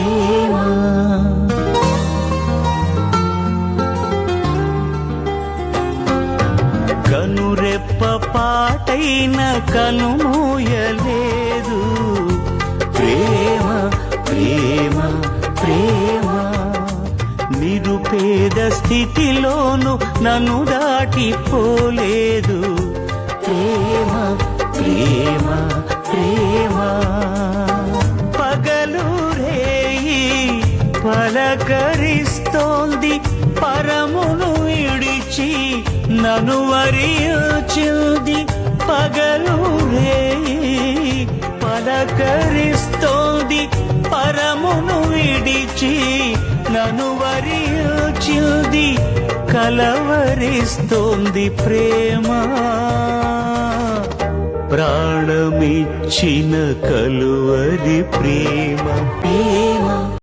ప్రేమ. కనురెప్ప పాటైన కనుమూయలేదు ప్రేమ ప్రేమ ప్రేమ. నిరుపేద స్థితిలోను నన్ను దాటిపోలేదు. పలకరిస్తోంది పరమును ఇడిచి నను వరియుచుంది పగలు రేయి పలకరిస్తోంది పరమును విడిచి నను వరియుచుంది కలవరిస్తోంది ప్రేమ. ప్రాణమిచ్చిన కలువరి ప్రేమ.